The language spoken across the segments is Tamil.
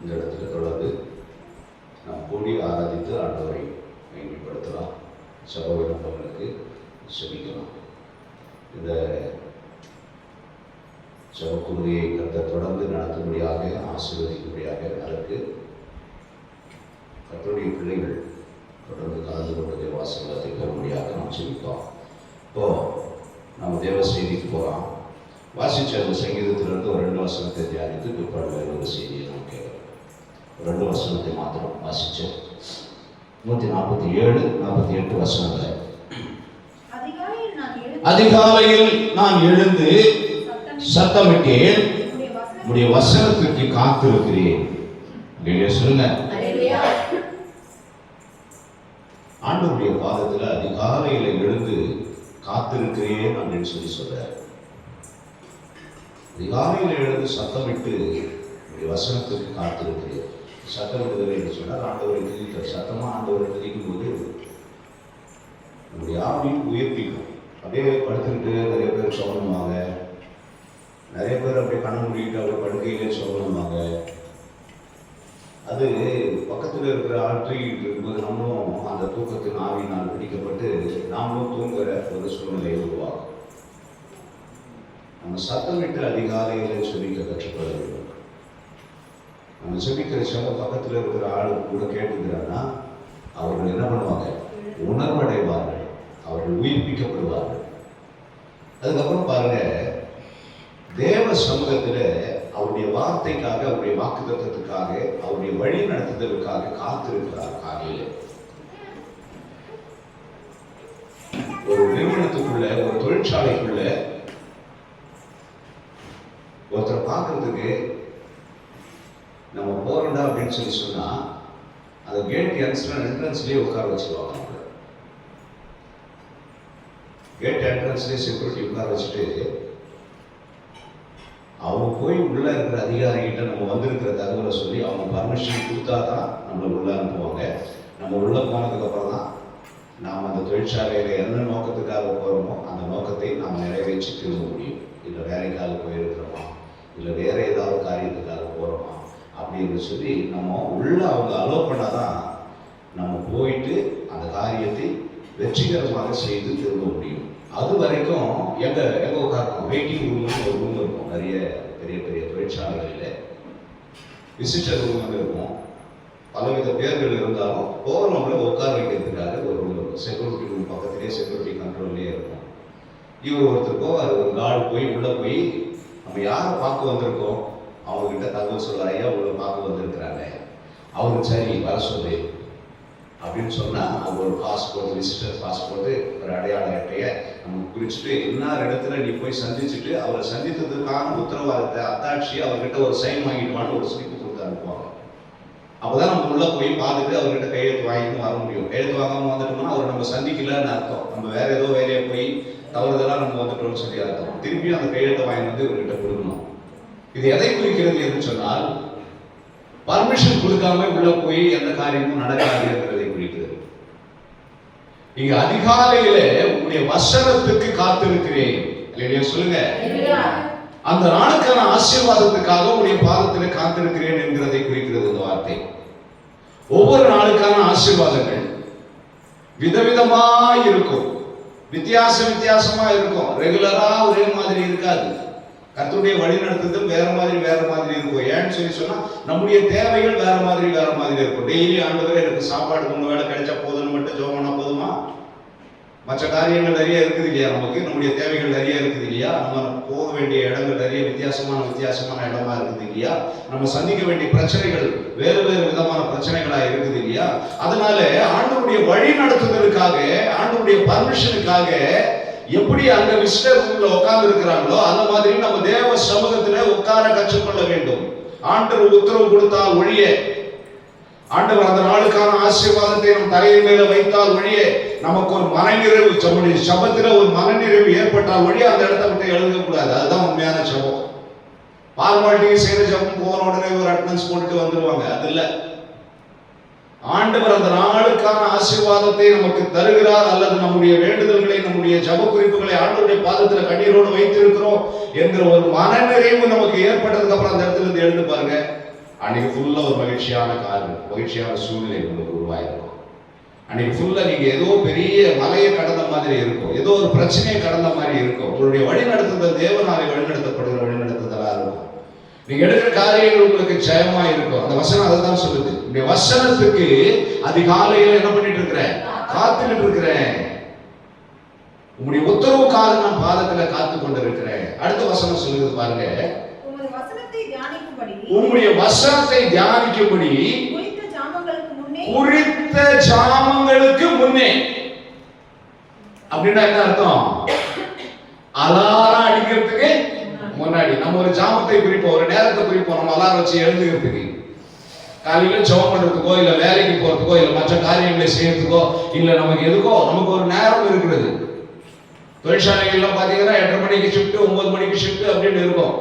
இந்த இடத்துல தொடர்ந்து நாம் கூடி ஆராதித்து ஆண்டவரை மேம்படுத்தலாம் சகோதரர்களுக்கு செபிக்கலாம். இந்த சபக்குழுவையை கத்த தொடர்ந்து நடத்தும்படியாக ஆசீர்வதிக்கும்படியாக அதற்கு கத்தருடைய பிள்ளைகள் தொடர்ந்து கலந்து கொண்டதை தேவாசீர்வாதத்தை பெறும்படியாக நாம் செபிப்போம். இப்போ நம்ம தேவ செய்திக்கு போகலாம். வாசிச்ச அந்த சங்கீதத்திலிருந்து ஒரு ரெண்டு வசனத்தை தியானித்து பிற்பாடு வேறு ஒரு செய்தியை நாம் கேட்கலாம் ரெண்டு வசனத்தை மாத்திரம் வாசிச்சோம். நூற்றி நாற்பத்தி ஏழு நாற்பத்தி எட்டு வசனங்கள். அதிகாலையில் நான் எழுந்து சத்தமிட்டேன் உடைய வசனத்திற்கு காத்திருக்கிறேன். சொல்லுங்க. ஆண்டவருடைய பாதத்தில் அதிகாலையில் எழுந்து காத்திருக்கிறேன் அப்படின்னு சொல்லி சொல்றார். அதிகாலையில் எழுந்து சத்தமிட்டு உடைய வசனத்திற்கு காத்திருக்கிறேன். சத்தமிடுதல் என்று சொன்னால் ஆண்டவரை துதிக்க சத்தமாக ஆண்டவரை துதிக்கும் போது நம்முடைய ஆவியும் உயர்த்திக்கும் அப்படியே படுத்துக்கிட்டு நிறைய பேர் சொல்லணுமாங்க நிறைய பேர் அப்படியே கண்ண முடிக்கிட்டு அப்படியே படுக்கையிலே சொல்லணுமாங்க அது பக்கத்தில் இருக்கிற ஆற்றி இருக்கும்போது நம்மளும் அந்த தூக்கத்தின் ஆவியினால் பிடிக்கப்பட்டு நாமளும் தூங்குகிற ஒரு சூழ்நிலை உருவாகும் நம்ம சத்தமிட்டு அதிகாலையில் சொல்லிக்க கற்றுக்கொள்ள வேண்டும். நம்ம செபிக்கிற செவ பக்கத்தில் இருக்கிற ஆளு கூட கேட்டுக்கிறான்னா அவர்கள் என்ன பண்ணுவாங்க? உணர்வடைவார்கள். அவர்கள் உயிர்ப்பிக்கப்படுவார்கள். அதுக்கப்புறம் பாருங்க தேவ சமூகத்தில் அவருடைய வார்த்தைக்காக அவருடைய வாக்கு தத்துவத்துக்காக அவருடைய வழி நடத்துதலுக்காக காத்திருக்கிறார் காலையில். ஒரு நிறுவனத்துக்குள்ள ஒரு தொழிற்சாலைக்குள்ள ஒருத்தரை பார்க்கறதுக்கு நம்ம போகிறதா அப்படின்னு சொல்லி சொன்னால் அந்த கேட் என்ட்ரன்ஸ் என்ட்ரன்ஸ்லேயே உட்கார வச்சிருவாங்க அவங்கள கேட் என்ட்ரன்ஸ்லேயே செக்யூரிட்டி உட்கார வச்சுட்டு அவங்க போய் உள்ளே இருக்கிற அதிகாரிகிட்ட நம்ம வந்திருக்கிற தகவலை சொல்லி அவங்க பர்மிஷன் கொடுத்தா தான் நம்மளை உள்ளே அனுப்புவாங்க. நம்ம உள்ளே போனதுக்கப்புறம் தான் நாம் அந்த தொழிற்சாலையில் என்ன நோக்கத்துக்காக போகிறோமோ அந்த நோக்கத்தை நாம் நிறைவேற்றி திரும்ப முடியும். இல்லை வேலைக்காக போயிருக்கிறோமா? இல்லை வேறு ஏதாவது காரியத்துக்காக போகிறோமா அப்படின்னு சொல்லி நம்ம உள்ளே அவங்க அலோவ் பண்ணாதான் நம்ம போயிட்டு அந்த காரியத்தை வெற்றிகரமாக செய்து திரும்ப முடியும். அது வரைக்கும் எங்க எங்க உட்காரணும் வெயிட்டிங் ரூம்னு ஒரு ரூம் இருக்கும். நிறைய பெரிய பெரிய தொழிற்சாலைகளில். விசிட்டர் ரூம் இருக்கும். பலவித பேர்கள் இருந்தாலும் போகிறவங்கள உட்கார வைக்கிறதுக்காக ஒரு ரூம் இருக்கும். செக்யூரிட்டி ரூம் பக்கத்துலேயே செக்யூரிட்டி கண்ட்ரோல்லே இருக்கும். இவர் ஒருத்தர் போவார். ஒரு கார்டு போய் உள்ளே போய் நம்ம யாரை பார்க்க வந்திருக்கோம்? அவங்ககிட்ட தகவல் சொல்ல ஐயா உங்களை பார்க்க வந்திருக்கிறாங்க. அவருக்கு சரி வர சொல்லு. அப்படின்னு சொன்னால் அவங்க ஒரு பாஸ்போர்ட் விசிட்டர் பாஸ்போர்ட்டு ஒரு அடையாள அட்டையை நம்ம குறிச்சிட்டு இன்னொரு இடத்துல நீ போய் சந்திச்சுட்டு அவரை சந்தித்ததுக்கான உத்தரவாதத்தை அத்தாட்சி அவர்கிட்ட ஒரு சைன் வாங்கிடுவான்னு ஒரு ஸ்லிப்பு கொடுத்து அனுப்புவாங்க. அப்போதான் நம்ம உள்ளே போய் பார்த்துட்டு அவர்கிட்ட கையெழுத்து வாங்கிட்டு வர முடியும். கையெழுத்து வாங்காமல் வந்துட்டோம்னா அவர் நம்ம சந்திக்கலன்னு அர்த்தம். நம்ம வேற ஏதோ வேலையை போய் தவறுதெல்லாம் நம்ம வந்துட்டோம்னு சொல்லி அர்த்தம். திருப்பியும் அந்த கையெழுத்தை வாங்கி வந்து இவர்கிட்ட கொடுக்கணும் இது எதை குறிக்கிறது என்று சொன்னால் பர்மிஷன் கொடுக்காம உள்ள போய் எந்த காரியமும் நடக்காது என்பதை குறிக்கிறது. இங்க அதிகாலையில உங்களுடைய வசனத்துக்கு காத்திருக்கிறேன். இல்லையா சொல்லுங்க. அந்த நாளுக்கான ஆசீர்வாதத்துக்காக உடைய பாதத்தில் காத்திருக்கிறேன் என்கிறதை குறிக்கிறது இந்த வார்த்தை. ஒவ்வொரு நாளுக்கான ஆசீர்வாதங்கள் விதவிதமா இருக்கும். வித்தியாச வித்தியாசமா இருக்கும். ரெகுலரா ஒரே மாதிரி இருக்காது. கத்துடைய வழிநடத்துதல் வேற மாதிரி வேற மாதிரி இருக்கும். ஏன்னு சொல்லி சொன்னா நம்முடைய தேவைகள் வேற மாதிரி வேற மாதிரி இருக்கும். டெய்லி ஆண்டவர் எனக்கு சாப்பாடு மூணு வேலை கிடைச்சா போதும்னு மட்டும் ஜோம் பண்ணா போதுமா? மற்ற காரியங்கள் நிறைய இருக்குது இல்லையா நமக்கு? நம்முடைய தேவைகள் நிறைய இருக்குது இல்லையா? நம்ம போக வேண்டிய இடங்கள் நிறைய வித்தியாசமான வித்தியாசமான இடமா இருக்குது இல்லையா? நம்ம சந்திக்க வேண்டிய பிரச்சனைகள் வேறு வேறு விதமான பிரச்சனைகளா இருக்குது இல்லையா? அதனால ஆண்டவருடைய வழி நடத்துதலுக்காக ஆண்டவருடைய பர்மிஷனுக்காக எப்படி அங்க விசிட்டர் ரூம்ல உட்கார்ந்து இருக்கிறாங்களோ அந்த மாதிரி நம்ம தேவ சமூகத்துல உட்கார கற்றுக்கொள்ள வேண்டும். ஆண்டவர் உத்தரவு கொடுத்தால் ஒழிய. ஆண்டவர் அந்த நாளுக்கான ஆசீர்வாதத்தை நம் தலையின் மேல வைத்தால் வழியே நமக்கு ஒரு மனநிறைவு நம்முடைய சபத்துல ஒரு மனநிறைவு ஏற்பட்டால் வழியே அந்த இடத்த விட்டு எழுத கூடாது அதுதான் உண்மையான ஜபம் பார்மாலிட்டி செய்த ஜபம் போன உடனே ஒரு அட்டனன்ஸ் போட்டுட்டு வந்துருவாங்க. அது இல்லை. ஆண்டவர் அந்த நாளுக்கான ஆசீர்வாதத்தை நமக்கு தருகிறார். அல்லது நம்முடைய வேண்டுதல்களை நம்முடைய ஜப குறிப்புகளை ஆண்டவருடைய பாதத்துல கண்ணீரோடு வைத்திருக்கிறோம் என்கிற ஒரு மனநிறைவு நமக்கு ஏற்பட்டதுக்கு அப்புறம் அந்த இடத்துல இருந்து எழுந்து பாருங்க. அன்னைக்கு ஃபுல்லா ஒரு மகிழ்ச்சியான காரணம் மகிழ்ச்சியான சூழ்நிலை உங்களுக்கு உருவாயிருக்கும். அன்னைக்கு ஃபுல்லா நீங்க ஏதோ பெரிய மலையை கடந்த மாதிரி இருக்கும். ஏதோ ஒரு பிரச்சனையை கடந்த மாதிரி இருக்கும். உங்களுடைய வழிநடத்துதல் தேவனாலே வழிநடத்தப்படுகிற நீங்க எடுக்கிற காரியங்கள் உங்களுக்கு ஜெயமா இருக்கும். அந்த வசனம் அதை தான் சொல்லுது. இந்த வசனத்துக்கு அதிகாலையில என்ன பண்ணிட்டு இருக்கிறேன்? காத்துக்கிட்டு இருக்கிறேன். உங்களுடைய உத்தரவுக்காக நான் பாதத்துல காத்து கொண்டு இருக்கிறேன் அடுத்த வசனம் சொல்லுது பாருங்க. உங்களுடைய வசனத்தை தியானிக்கும்படி குறித்த ஜாமங்களுக்கு முன்னே அப்படின்னா என்ன அர்த்தம்? அலாரம் அடிக்கிறதுக்கு முன்னாடி நம்ம ஒரு ஜாமத்தை குறிப்போம் ஒரு நேரத்தை குறிப்போம் நம்ம அலாரம் வச்சு எழுந்துக்கிறதுக்கு காலையில ஜெபம் பண்றதுக்கோ இல்ல வேலைக்கு போறதுக்கோ இல்ல மற்ற காரியங்களை செய்யறதுக்கோ இல்ல நமக்கு எதுக்கோ நமக்கு ஒரு நேரம் இருக்கிறது. தொழிற்சாலைகள்லாம் பாத்தீங்கன்னா எட்டரை மணிக்கு ஷிஃப்ட் ஒன்பது மணிக்கு ஷிஃப்ட் அப்படின்னு இருக்கும்.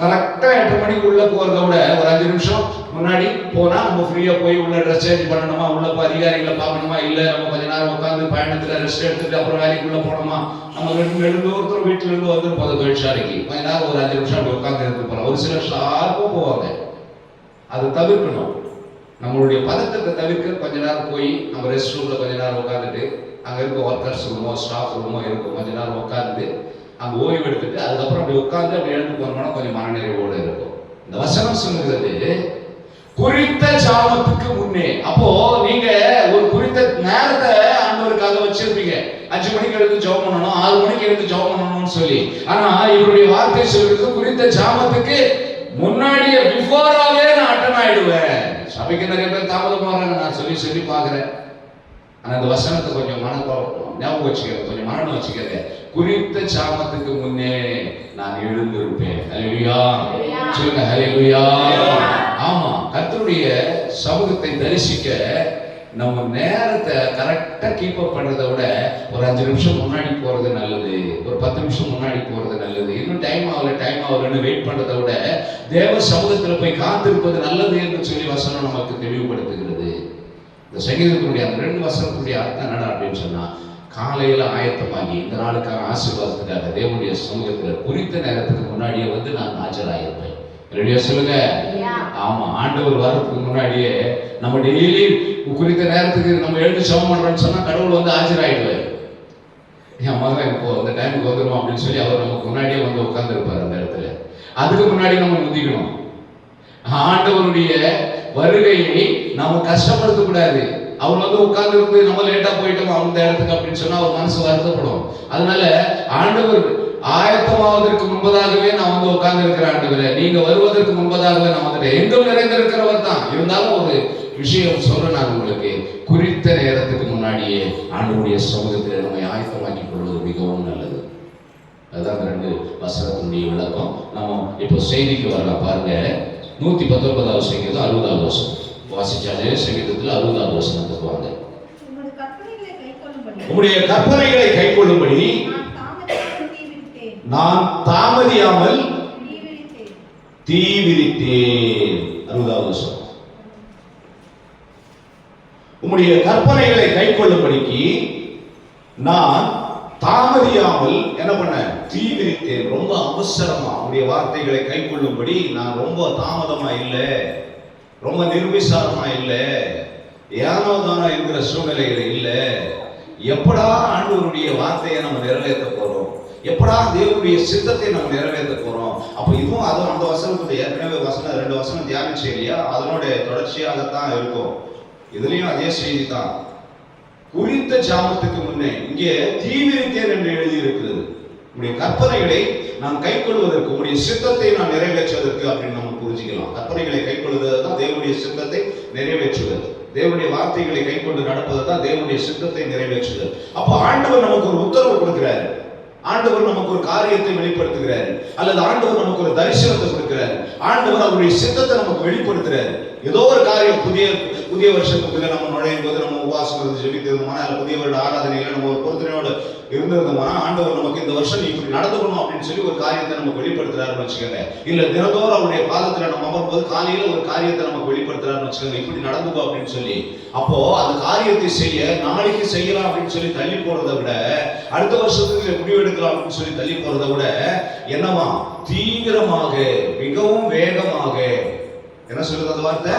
கரெக்டா எட்டு மணிக்கு உள்ள போறத விட ஒரு அஞ்சு நிமிஷம் முன்னாடி போனா நம்ம ஃப்ரீயா போய் உள்ள ட்ரெஸ் சேஞ்ச் பண்ணணுமா? உள்ள போய் அதிகாரிகளை பார்க்கணுமா? இல்ல நம்ம கொஞ்ச நேரம் உட்காந்து பயணத்துல ரெஸ்ட் எடுத்துட்டு அப்புறம் வேலைக்குள்ளே போனோமா நம்ம ரெண்டு எழுந்து ஒருத்தர் வீட்டுல இருந்து வந்து போதும் தொழிற்சாலைக்கு. கொஞ்ச நேரம் ஒரு அஞ்சு நிமிஷம் அப்படி உட்காந்து இருந்து போறோம். ஒரு சிலர் ஷார்ப்பா போவாங்க. அதை தவிர்க்கணும். நம்மளுடைய பதட்டத்தை தவிர்க்க கொஞ்ச நேரம் போய் நம்ம ரெஸ்ட் ரூம்ல கொஞ்ச நேரம் உட்காந்துட்டு அங்க இருக்க ஒர்க்கர்ஸ் ரூமோ ஸ்டாஃப் ரூமோ இருக்கும். கொஞ்ச நேரம் உட்காந்து அங்க ஓய்வு எடுத்துட்டு அதுக்கப்புறம் அப்படி உட்கார்ந்து அப்படி எழுந்து போனோம்னா கொஞ்சம் மனநிறைவோடு இருக்கும். இந்த வசனம் சொல்லுகிறது குறித்த சாபத்துக்கு முன்னே. அப்போ நீங்க ஒரு குறித்த நேரத்தை ஆண்டவருக்காக வச்சிருப்பீங்க. அஞ்சு மணிக்கு எடுத்து ஜெபம் பண்ணணும் ஆறு மணிக்கு எடுத்து ஜெபம் பண்ணணும்னு சொல்லி. ஆனா இவருடைய வார்த்தை சொல்றது குறித்த சாபத்துக்கு முன்னாடியே பிஃபோராகவே நான் அட்டன் ஆயிடுவேன் சபைக்கு நிறைய பேர் தாமதமா நான் சொல்லி சொல்லி பாக்குறேன் ஆனா அந்த வசனத்தை கொஞ்சம் மன ஞாபகம் வச்சுக்கோங்க கொஞ்சம் மனநம் வச்சுக்கோங்க. குறித்த சாமத்துக்கு முன்னே நான் எழுந்திருப்பேன். ஹalleluya. சொல்லுங்க ஹalleluya. ஆமா கர்த்தருடைய சமூகத்தை தரிசிக்க நம்ம நேரத்தை கரெக்டா கீப் அப் பண்றதை விட ஒரு அஞ்சு நிமிஷம் முன்னாடி போறது நல்லது ஒரு பத்து நிமிஷம் முன்னாடி போறது நல்லது. இன்னும் டைம் ஆகல டைம் ஆகலன்னு வெயிட் பண்றதை விட தேவ சமூகத்துல போய் காத்திருப்பது நல்லது என்று சொல்லி வசனம் நமக்கு தெளிவுபடுத்துகிறது. இந்த சங்கீதத்தினுடைய அந்த ரெண்டு வசனத்துடைய அர்த்தம் என்னடா அப்படின்னு சொன்னா காலையில ஆயத்தமாகி இந்த நாளுக்கான ஆசீர்வாதத்துக்காக தேவனுடைய சமூகத்துல குறித்த நேரத்துக்கு முன்னாடியே வந்து நான் ஆஜராயிருப்பேன். ரெடியா சொல்லுங்க? ஆமா ஆண்டவர் வர்றதுக்கு முன்னாடியே நம்ம டெய்லி குறித்த நேரத்துக்கு நம்ம எழுந்து சமம் பண்றோம்னு சொன்னா கடவுள் வந்து ஆஜராயிடுவார். என் மகன் இப்போ அந்த டைமுக்கு வந்துடும் அப்படின்னு சொல்லி அவர் நமக்கு முன்னாடியே வந்து உட்கார்ந்துருப்பார் அந்த இடத்துல. அதுக்கு முன்னாடி நம்ம முந்திக்கணும். ஆண்டவருடைய வருகையை நாம கஷ்டப்படுத்த கூடாது. அவர் வந்து உட்கார்ந்து இருந்து நம்ம லேட்டா போயிட்டோம் அந்த இடத்துக்கு அப்படின்னு சொன்னா அவர் மனசு வருத்தப்படும். அதனால ஆண்டவர் ஆயத்தமாவதற்கு முன்பதாகவே நான் வந்து உட்கார்ந்து இருக்கிற ஆண்டவர் நீங்க வருவதற்கு முன்பதாகவே நான் வந்துட்டேன். எங்கும் நிறைந்திருக்கிறவர் தான். இருந்தாலும் ஒரு விஷயம் சொல்ல நான் உங்களுக்கு. குறித்த நேரத்துக்கு முன்னாடியே ஆண்டவருடைய சமூகத்தில் நம்மை ஆயத்தமாக்கி கொள்வது மிகவும் நல்லது. அதுதான் ரெண்டு வசனத்தினுடைய விளக்கம். நம்ம இப்போ செய்திக்கு வரலாம். பாருங்க. நூத்தி பத்தொன்பதாவது சங்கீதம் அறுபதாவது வசனம். வாசிச்ச அதே சங்கீதத்தில் அறுபதாவது உமது கற்பனைகளை கைக்கொள்ளும்படி. உம்முடைய கற்பனைகளை தீ விரித்தேன் நான் தாமதியாமல் தீ விரித்தேன் அறுபதாவது வசனம். உம்முடைய கற்பனைகளை கைக்கொள்ளும்படிக்கு நான் தாமதியாமல் என்ன பண்ணேன் தீவிரித்தேன் ரொம்ப அவசரமா உடைய வார்த்தைகளை கைக்கொள்ளும்படி நான் ரொம்ப தாமதமா இல்லை. ரொம்ப நிர்விசாரமா இல்லை. ஏனோ தானோ இருக்கிற சூழ்நிலைகள் இல்லை. எப்படா ஆண்டவருடைய வார்த்தையை நம்ம நிறைவேற்ற போறோம்? எப்படா தேவனுடைய சித்தத்தை நம்ம நிறைவேற்ற போறோம்? அப்ப இதுவும் அதுவும் அந்த வசனத்துடைய ஏற்கனவே வசனம் ரெண்டு வசனம் தியானிச்சு இல்லையா? அதனுடைய தொடர்ச்சியாகத்தான் இருக்கும். இதுலயும் அதே செய்தி தான். குறித்த ஜாமத்துக்கு முன்னே இங்கே தீவிரித்தேன் என்று எழுதியிருக்கிறது. உடைய கற்பனைகளை நான் கைக்கொள்வதற்கு உடைய சித்தத்தை நான் நிறைவேற்றுவதற்கு அப்படின்னு நம்ம புரிஞ்சுக்கலாம். கற்பனைகளை கைக்கொள்வது தான் தேவனுடைய சித்தத்தை நிறைவேற்றுவது தேவனுடைய வார்த்தைகளை கைக்கொண்டு நடப்பது தான் தேவனுடைய சித்தத்தை நிறைவேற்றுவது அப்போ ஆண்டவர் நமக்கு ஒரு உத்தரவு கொடுக்கிறாரு. ஆண்டவர் நமக்கு ஒரு காரியத்தை வெளிப்படுத்துகிறார். அல்லது ஆண்டவர் நமக்கு ஒரு தரிசனத்தை கொடுக்கிறார். ஆண்டவர் அவருடைய சித்தத்தை நமக்கு வெளிப்படுத்துறாரு ஏதோ ஒரு காரியம் புதிய புதிய வருஷத்துக்குள்ள நம்ம நுழையும் போது நம்ம உபவாசம் இருந்து ஜெபித்திருந்தோம்னா அல்ல புதிய வருட ஆராதனையில நம்ம ஒரு பொருத்தனையோட இருந்திருந்தோம்னா ஆண்டவர் நமக்கு இந்த வருஷம் நீ இப்படி நடந்துக்கணும் அப்படின்னு சொல்லி ஒரு காரியத்தை நமக்கு வெளிப்படுத்துறாருன்னு வச்சுக்கோங்க இல்ல தினந்தோறும் அவருடைய பாதத்துல நம்ம அமரும்போது காலையில ஒரு காரியத்தை நமக்கு வெளிப்படுத்துறாருன்னு வச்சுக்கோங்க இப்படி நடந்துக்கோ அப்படின்னு சொல்லி. அப்போ அந்த காரியத்தை செய்ய நாளைக்கு செய்யலாம் அப்படின்னு சொல்லி தள்ளி போறதை விட அடுத்த வருஷத்துக்கு முடிவு எடுக்கலாம் அப்படின்னு சொல்லி தள்ளி போறதை விட என்னவா தீவிரமாக மிகவும் வேகமாக என்ன சொல்லுது அந்த வார்த்தை?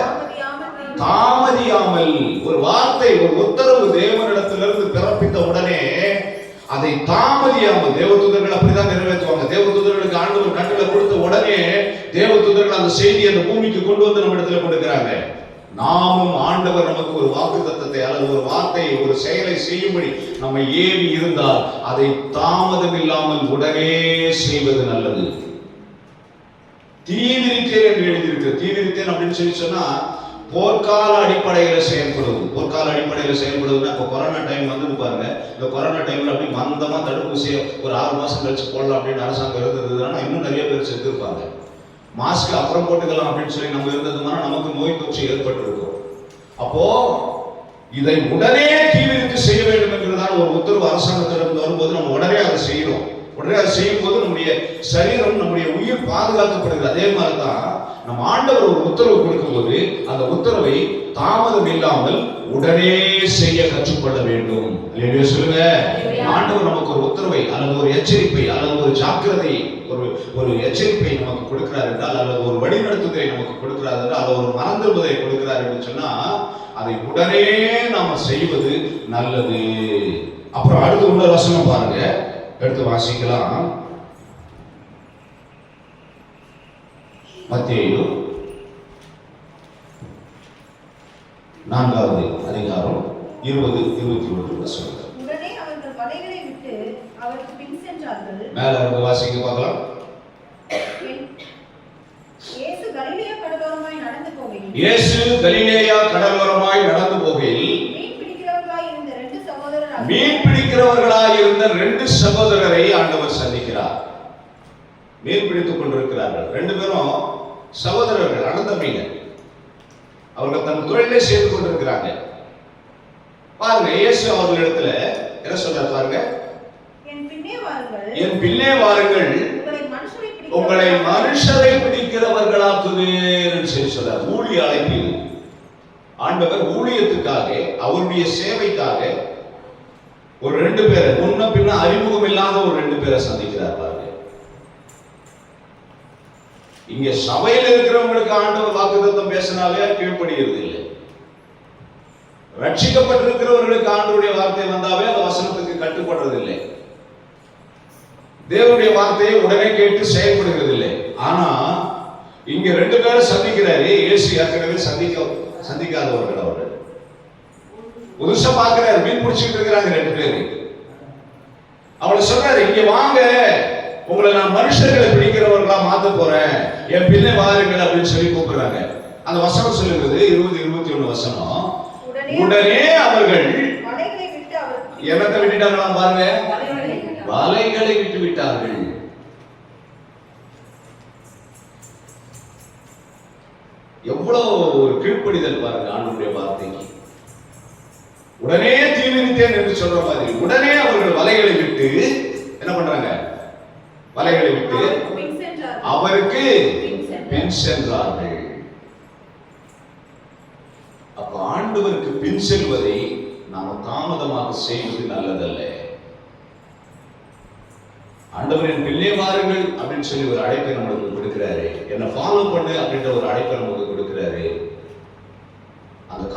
தாமதியாமல். ஒரு வார்த்தை ஒரு உத்தரவு தேவனிடத்திலிருந்து பிறப்பித்த உடனே அதை தாமதியாமல் தேவதூதர்கள் அப்படிதான் நிறைவேற்றுவாங்க. தேவதூதர்களுக்கு ஆண்டவர் கண்ணில் கொடுத்த உடனே தேவதூதர்கள் அந்த செய்தியை அந்த பூமிக்கு கொண்டு வந்து நம்ம இடத்துல கொடுக்கிறாங்க. நாமும் ஆண்டவர் நமக்கு ஒரு வாக்கு தத்தத்தை அல்லது ஒரு வார்த்தையை ஒரு செயலை செய்யும்படி நம்ம ஏவி இருந்தால் அதை தாமதம் இல்லாமல் உடனே செய்வது நல்லது. தீவிரித்தேன் என்று எழுதியிருக்கு. தீவிரித்தேன் அப்படின்னு சொல்லி சொன்னா போர்க்கால அடிப்படையில செயல்படுவது. போர்க்கால அடிப்படையில செயல்படுவதுன்னா இப்போ கொரோனா டைம் வந்து பாருங்க. இந்த கொரோனா டைம்ல அப்படி மந்தமா தடுப்பூசியை ஒரு ஆறு மாசம் கழிச்சு போடலாம் அப்படின்னு அரசாங்கம் இருந்ததுன்னா இன்னும் நிறைய பேர் செத்துருப்பாங்க. மாஸ்க் அப்புறம் போட்டுக்கலாம் அப்படின்னு சொல்லி நம்ம இருந்ததுனால நமக்கு நோய் தொற்று ஏற்பட்டிருக்கும். அப்போ இதை உடனே தீவிரத்து செய்ய வேண்டும் தான் ஒரு உத்தரவு அரசாங்கத்திடம் வரும்போது நம்ம உடனே அதை செய்யறோம் உடனே அதை செய்யும் போது நம்முடைய சரீரம் நம்முடைய உயிர் பாதுகாக்கப்படுகிறது. அதே மாதிரி தான் நம்ம ஆண்டவர் ஒரு உத்தரவு கொடுக்கும்போது அந்த உத்தரவை தாமதம் இல்லாமல் உடனே செய்ய கற்றுக்கொள்ள வேண்டும். சொல்லுங்க. ஆண்டவர் நமக்கு ஒரு உத்தரவை அல்லது ஒரு எச்சரிப்பை அல்லது ஒரு ஜாக்கிரதை ஒரு ஒரு எச்சரிப்பை நமக்கு கொடுக்கிறார் என்றால் அல்லது ஒரு வழிநடத்துதலை நமக்கு கொடுக்கிறார் என்றால் அல்லது ஒரு மறந்துடுவதை கொடுக்கிறார் என்று சொன்னா அதை உடனே நாம செய்வது நல்லது. அப்புறம் அடுத்து உள்ள வசனம் பாருங்க. எடுத்து வாசிக்கலாம். மத்தேயு நான்காவது அதிகாரம் இருபது இருபத்தி ஒன்று சென்றார்கள். மேல இருந்து வாசிக்க பார்க்கலாம். இயேசு கலிலேயா கடலோரமாய் நடந்து போகையில் மீன் பிடிக்கிறவர்களாய் இருந்த ரெண்டு சகோதரர் ஆண்டவர் சந்திக்கிறார். மீன் பிடித்துக் கொண்டிருக்கிறார்கள். ரெண்டு பேரும் சகோதரர்கள் அனந்தமிங்க அவர்கள் தன் தொழிலே செய்து கொண்டிருக்கிறாங்க. பாருங்க இயேசு அவர்களிடத்துல என்ன சொல்றாரு பாருங்க? என் பின்னே வாருங்கள். உங்களை மனுஷரை மனுஷரை பிடிக்கிறவர்களாக்குவேன் சொல்லி சொல்றார். ஊழிய அழைப்பில் ஆண்டவர் ஊழியத்துக்காக அவருடைய சேவைக்காக ஒரு ரெண்டு பேரை முன்ன பின்ன அறிமுகம் இல்லாத ஒரு ரெண்டு பேரை சந்திக்கிறார் பாருங்க. இங்க சபையில் இருக்கிறவங்களுக்கு ஆண்டவர் வாக்குத்தத்தம் பேசினாலே கீழ்ப்படுகிறது இல்லை. ரட்சிக்கப்பட்டிருக்கிறவர்களுக்கு ஆண்டவருடைய வார்த்தை வந்தாவே அந்த வசனத்துக்கு கட்டுப்படுறது இல்லை. தேவனுடைய வார்த்தையை உடனே கேட்டு செயல்படுகிறது இல்லை. ஆனா இங்க ரெண்டு பேரும் சந்திக்கிறாரு. இயேசு ஏற்கனவே சந்திக்க சந்திக்காதவர்கள் அவர்கள் புதுசா பார்க்கிறாரு மீன் பிடிச்சிட்டு இருக்கிறாங்க ரெண்டு பேரு. அவளை சொல்றாரு இங்க வாங்க உங்களை நான் மனுஷர்களை பிடிக்கிறவர்களா மாத்த போறேன். என் பிள்ளை வாருங்கள் அப்படின்னு சொல்லி கூப்பிடுறாங்க. அந்த வசனம் சொல்லுகிறது இருபது இருபத்தி ஒண்ணு வசனம். உடனே அவர்கள் என்னத்தை விட்டுட்டாங்களாம் பாருங்க. வலைகளை விட்டு விட்டார்கள். எவ்வளவு ஒரு கீழ்ப்படிதல் பாருங்க ஆண்டுடைய வார்த்தைக்கு. உடனே தீவிரித்தேன் என்று சொல்ற மாதிரி உடனே அவர்கள் வலைகளை விட்டு என்ன பண்றாங்க? வலைகளை விட்டு அவருக்கு பின் சென்றார்கள். அப்ப ஆண்டவருக்கு பின் செல்வதை நாம தாமதமாக செய்வது நல்லதல்ல. ஆண்டவரின் பிள்ளை வாருங்கள் அப்படின்னு சொல்லி ஒரு அழைப்பை நம்மளுக்கு கொடுக்கிறாரு. என்ன ஃபாலோ பண்ணு அப்படின்ற ஒரு அழைப்பை நமக்கு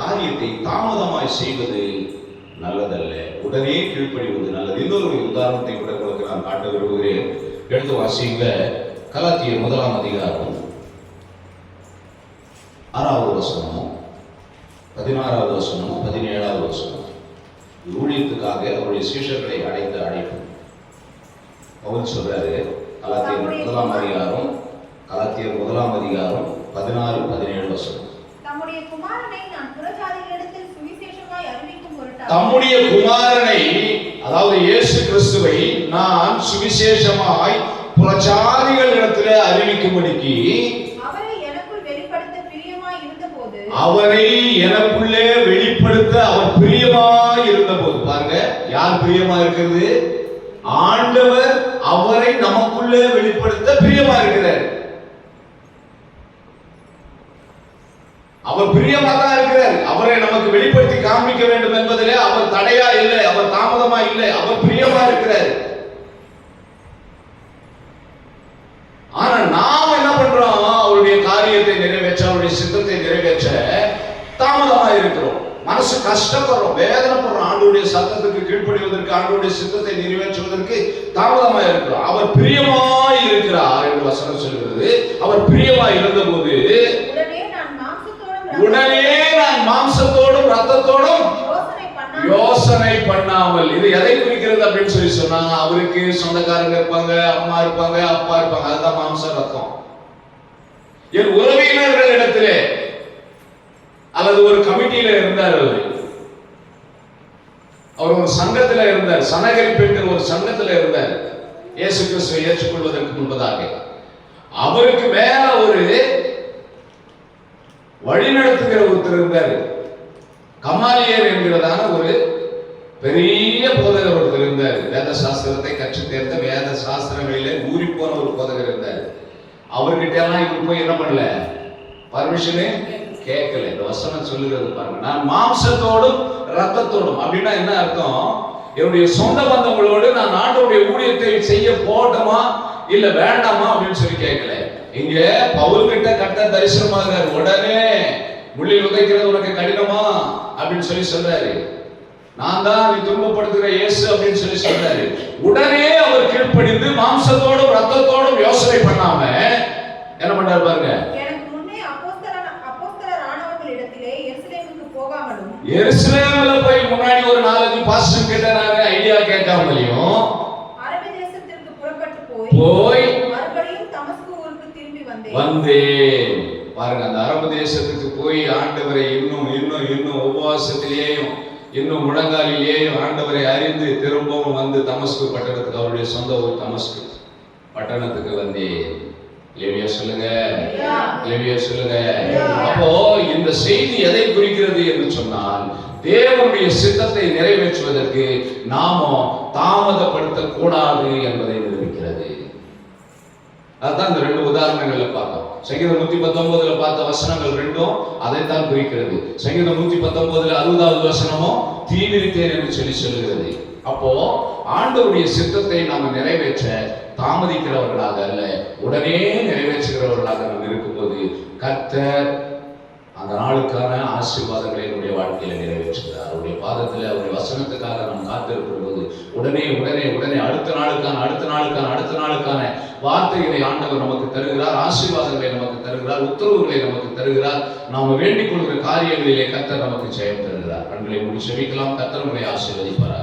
காரியத்தை தாமதமாய் செய்வது நல்லதல்ல. உடனே கீழ்ப்படிவது நல்லது. இன்னொரு உதாரணத்தை கூட உங்களுக்கு நான் காட்ட விரும்புகிறேன். எடுத்து வாசிங்க கலாத்திய முதலாம் அதிகாரம். ஆறாவது வசனமும் பதினாறாவது வசனமும் பதினேழாவது வசனம். ஊழியத்துக்காக அவருடைய சீஷர்களை அடைந்து அழைப்பு. அவன் சொல்றாரு கலாத்தியர் முதலாம் அதிகாரம் கலாத்தியர் முதலாம் அதிகாரம் பதினாறு பதினேழு வசனம் தம்முடைய குமாரனை நான் புறஜாதிகளிடத்தில் சுவிசேஷமாய் அறிவிக்கும் பொருட்டாக தம்முடைய குமாரனை அதாவது இயேசு கிறிஸ்துவை நான் சுவிசேஷமாய் புறஜாதிகள் இடத்துல அறிவிக்கும்படிக்கு அவரை எனக்குள்ளே வெளிப்படுத்த அவர் பிரியமாய் இருந்தபோது பாருங்க யார் பிரியமா இருக்கிறது? ஆண்டவர் அவரை நமக்குள்ளே வெளிப்படுத்த பிரியமா இருக்கிறார். அவர் பிரியமா தான் இருக்கிறார். அவரை நமக்கு வெளிப்படுத்தி காண்பிக்க வேண்டும் என்பதிலே அவர் தடையா இல்லை அவர் தாமதமா இல்லை அவர் பிரியமா இருக்கிறார். ஆனா நாம் என்ன பண்றோம்? அவருடைய காரியத்தை நிறைவேற்ற அவருடைய சித்தத்தை நிறைவேற்ற தாமதமா இருக்கிறோம். மனசு கஷ்டப்படுறோம் வேதனைப்படுறோம். ஆண்டுடைய சத்தத்துக்கு கீழ்ப்படிவதற்கு ஆண்டுடைய சித்தத்தை நிறைவேற்றுவதற்கு தாமதமா இருக்கிறோம். அவர் பிரியமாய் இருக்கிறார் என்று வசனம் சொல்கிறது. அவர் பிரியமாய் இருந்தபோது உடனே நான் மாம்சத்தோடும் உடனே நான் மாம்சத்தோடும் ரத்தத்தோடும் யோசனை பண்ணாமல். இது எதை குறிக்கிறது அப்படின்னு சொல்லி சொன்னா அவருக்கு சொந்தக்காரங்க இருப்பாங்க அம்மா இருப்பாங்க அப்பா இருப்பாங்க. அதுதான் மாம்ச ரத்தம். என் உறவினர்கள் இடத்திலே அல்லது ஒரு கமிட்டியில இருந்தார் அவர். அவர் ஒரு சங்கத்துல இருந்தார். சனகரிப்பு என்கிற ஒரு சங்கத்துல இருந்தார். இயேசு கிறிஸ்துவை ஏற்றுக்கொள்வதற்கு முன்பதாக. அவருக்கு மேல ஒரு வழிநடத்துகிற ஒருத்தர் இருந்தார். கமாலியர் என்கிறதான ஒரு பெரிய போதகர் ஒருத்தர் இருந்தார். வேத சாஸ்திரத்தை கற்று தேர்ந்த வேத சாஸ்திரங்களிலே ஊறி போன ஒரு போதகர் இருந்தார். அவர்கிட்ட எல்லாம் இவர் போய் என்ன பண்ணல? பர்மிஷனே கேட்கல. இந்த வசனம் சொல்லுகிறது பாருங்க. நான் மாம்சத்தோடும் ரத்தத்தோடும். அப்படின்னா என்ன அர்த்தம்? என்னுடைய சொந்த பந்தங்களோடு நான் நாட்டுடைய ஊழியத்தை செய்ய போட்டோமா? இல்ல வேண்டாமா? அப்படின்னு சொல்லி கேட்கல. இங்க பவுல் கிட்ட கட்ட தரிசனமாக உடனே முள்ளில் உதைக்கிறது உனக்கு கடினமா? அப்படின்னு சொல்லி சொல்றாரு. நான் தான் நீ துன்பப்படுத்துகிற இயேசு அப்படின்னு சொல்லி சொல்றாரு. உடனே அவர் கீழ்ப்படிந்து மாம்சத்தோடும் ரத்தத்தோடும் யோசனை பண்ணாம என்ன பண்றாரு பாருங்க. எருசலேம்ல போய் முன்னாடி ஒரு நாலஞ்சு பாஸ்டர் கேட்டாங்க ஐடியா கேட்காமலையும் போய் போய் பாருங்க அந்த அரபு தேசத்துக்கு போய் ஆண்டவரை இன்னும் இன்னும் இன்னும் உபவாசத்திலேயும் இன்னும் முழங்காலிலேயும் ஆண்டவரை அறிந்து திரும்பவும் வந்து தமஸ்கு பட்டணத்துக்கு அவருடைய சொந்த ஊர் தமஸ்கு பட்டணத்துக்கு வந்தேன் லேவியா சொல்லுங்க. லேவியா. சொல்லுங்க. அப்போ இந்த செய்தி எதை குறிக்கிறது என்று சொன்னால் தேவனுடைய சித்தத்தை நிறைவேற்றுவதற்கு நாமோ தாமதப்படுத்த கூடாது என்பதை நிரூபிக்கிறது அதுதான் இந்த ரெண்டு உதாரணங்கள்ல பார்த்தோம் சங்கீதம் நூத்தி பத்தொன்பதுல பார்த்த வசனங்கள் ரெண்டும் அதைத்தான் குறிக்கிறது. சங்கீதம் நூத்தி பத்தொன்பதுல அறுபதாவது வசனமும் தீவிரித்தேன் என்று சொல்லி சொல்லுகிறது. அப்போ ஆண்டவருடைய சித்தத்தை நாம நிறைவேற்ற தாமதிக்கிறவர்களாக அல்ல உடனே நிறைவேற்றுகிறவர்களாக நாம் இருக்கும்போது கர்த்தர் அந்த நாளுக்கான ஆசீர்வாதங்களை என்னுடைய வாழ்க்கையில நிறைவேற்றுகிறார் அவருடைய பாதத்தில் அவருடைய வசனத்துக்காக நாம் காத்திருக்கும் போது உடனே உடனே உடனே அடுத்த நாளுக்கான அடுத்த நாளுக்கான அடுத்த நாளுக்கான வார்த்தைகளை ஆண்டவர் நமக்கு தருகிறார் ஆசீர்வாதங்களை நமக்கு தருகிறார் உத்தரவுகளை நமக்கு தருகிறார். நாம் வேண்டிக் கொள்கிற காரியங்களிலே கத்தர் நமக்கு ஜெயம் தருகிறார். கண்களை மூடி செவிக்கலாம் கர்த்தர் உங்களை ஆசீர்வதிப்பார்